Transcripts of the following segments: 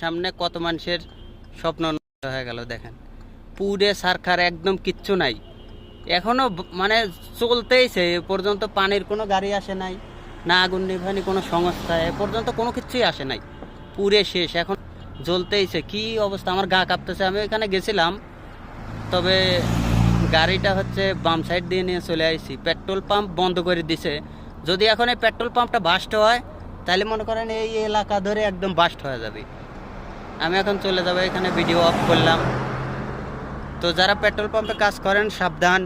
সামনে কত মানুষের স্বপ্ন নষ্ট হয়ে গেল, দেখেন। পুরে সারখার একদম কিচ্ছু নাই। এখনও ব- মানে চলতেইছে, এ পর্যন্ত পানির কোনো গাড়ি আসে নাই, না আগুন নিভানি কোনো সংস্থা, এ পর্যন্ত কোনো কিছুই আসে নাই। পুরে শেষ, এখন জ্বলতেইছে। কি অবস্থা? আমার গা কাঁপতেছে। আমি এখানে গেছিলাম, তবে গাড়িটা হচ্ছে বাম সাইড দিয়ে নিয়ে চলে আসছি পেট্রোল পাম্প বন্ধ করে দিছে। যদি এখন এই পেট্রোল পাম্পটা বাস্ট হয় তাহলে মনে করেন এই এলাকা ধরে একদম বাস্ট হয়ে যাবে। আমি এখন চলে যাব, এখানে ভিডিও অফ করলাম। তো যারা পেট্রোল পাম্পে কাজ করেন, সাবধান।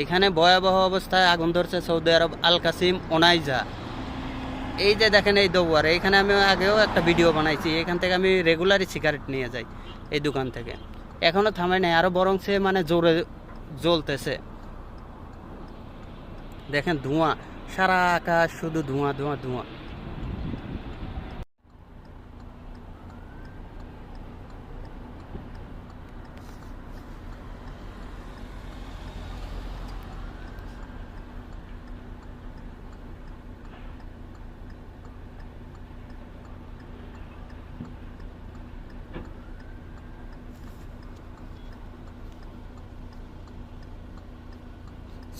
এইখানে ভয়াবহ অবস্থায় আগুন ধরছে সৌদি আরব আল কাসিম ওনাইজা। এই যে দেখেন এই দৌয়ার এইখানে আমি আগেও একটা ভিডিও বানাইছি, এখান থেকে আমি রেগুলারই সিগারেট নিয়ে যাই এই দোকান থেকে। এখনও থামে নাই আরও বরং সে মানে জোরে জ্বলতেছে। দেখেন ধোঁয়া, সারা আকাশ শুধু ধোঁয়া ধোঁয়া ধোঁয়া।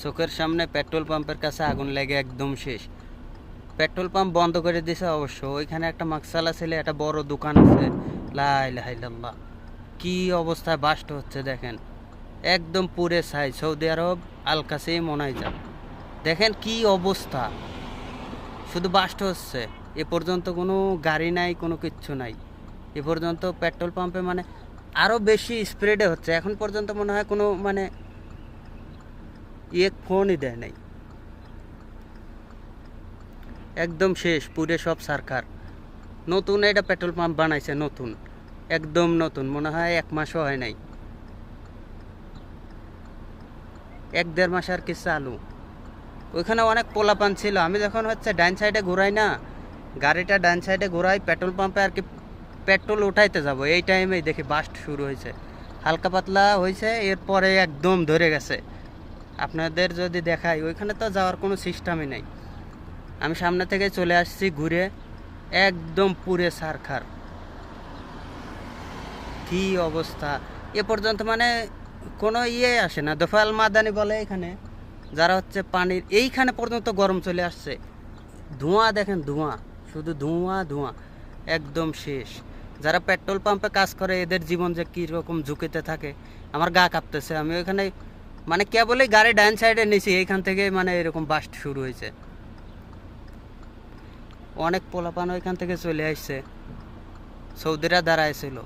চোখের সামনে পেট্রোল পাম্পের কাছে আগুন লেগে একদম শেষ। পেট্রোল পাম্প বন্ধ করে দিছে অবশ্য। ওইখানে একটা মাকসালা ছেলে, একটা বড় দোকান আছে। লাইল্লাহ কি অবস্থায় বাস্ট হচ্ছে দেখেন। একদম পুরে সাই সৌদি আরব, আল কাসিম মোনাইজা দেখেন কি অবস্থা। শুধু বাস্ট হচ্ছে। এ পর্যন্ত কোনো গাড়ি নাই, কোনো কিচ্ছু নাই। এ পর্যন্ত পেট্রোল পাম্পে মানে আরও বেশি স্প্রেডে হচ্ছে। এখন পর্যন্ত মনে হয় কোনো মানে এক ফোনই দেয় নাই। একদম শেষ, পুরে সব সরকার নতুন এটা পেট্রোল পাম্প বানাইছে, নতুন। একদম নতুন, মনে হয় এক মাসও হয় নাই। এক দেড় মাস আর কি চালু। ওইখানে অনেক পোলাপান ছিল। আমি যখন হচ্ছে ডান সাইডে ঘুরাই না, গাড়িটা ডান সাইডে ঘুরাই, পেট্রোল পাম্পে আর কি পেট্রোল উঠাইতে যাব। এই টাইমেই দেখি বাস্ট শুরু হয়েছে হালকা পাতলা হয়েছে এরপরে একদম ধরে গেছে। আপনাদের যদি দেখাই, ওইখানে তো যাওয়ার কোনো সিস্টেমই নেই। আমি সামনে থেকে চলে আসছি ঘুরে, একদম পুরে সারখার। কি অবস্থা? এ পর্যন্ত মানে কোনো ইয়ে আসে না। দোফাল মাদানি বলে এখানে, যারা হচ্ছে পানির, এইখানে পর্যন্ত গরম চলে আসছে। ধোঁয়া দেখেন, ধোঁয়া, শুধু ধোঁয়া ধোঁয়া, একদম শেষ। যারা পেট্রোল পাম্পে কাজ করে, এদের জীবন যে কীরকম ঝুঁকিতে থাকে, আমার গা কাঁপতেছে। আমি ওইখানে মানে কেবলই গাড়ি ডান সাইডে নিছি এইখান থেকে মানে এরকম বাস্ট শুরু হয়েছে। অনেক পোলাপান ওইখান থেকে চলে আসছে। সৌদিরা দাঁড়াইছিল।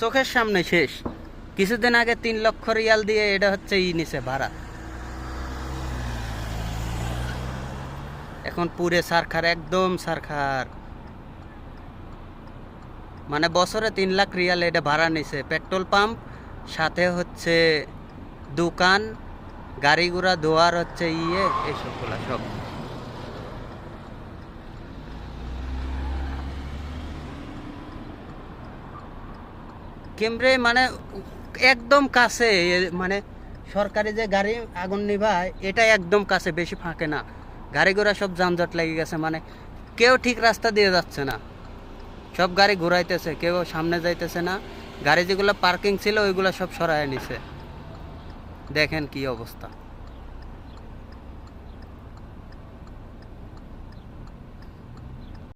চোখের সামনে শেষ। কিছুদিন আগে তিন লক্ষ রিয়াল দিয়ে এটা হচ্ছে ই নিছে ভাড়া। এখন পুরে সারখার, একদম সারখার। মানে বছরে তিন লাখ রিয়াল এটা ভাড়া নিছে। পেট্রোল পাম্প সাথে হচ্ছে দোকান, গাড়ি ঘোড়া ধোয়ার হচ্ছে ইয়ে এইসবগুলা সব। কেমব্রে মানে একদম কাছে মানে সরকারি যে গাড়ি আগুন নিভায় এটা একদম কাছে, বেশি ফাঁকে না। গাড়ি ঘোড়া সব যানজট লেগে গেছে মানে কেউ ঠিক রাস্তা দিয়ে যাচ্ছে না। সব গাড়ি ঘুরাইতেছে, কেউ সামনে যাইতেছে না। গাড়ি যেগুলো পার্কিং ছিল ওইগুলো সব সরায় নিছে। দেখেন কি অবস্থা।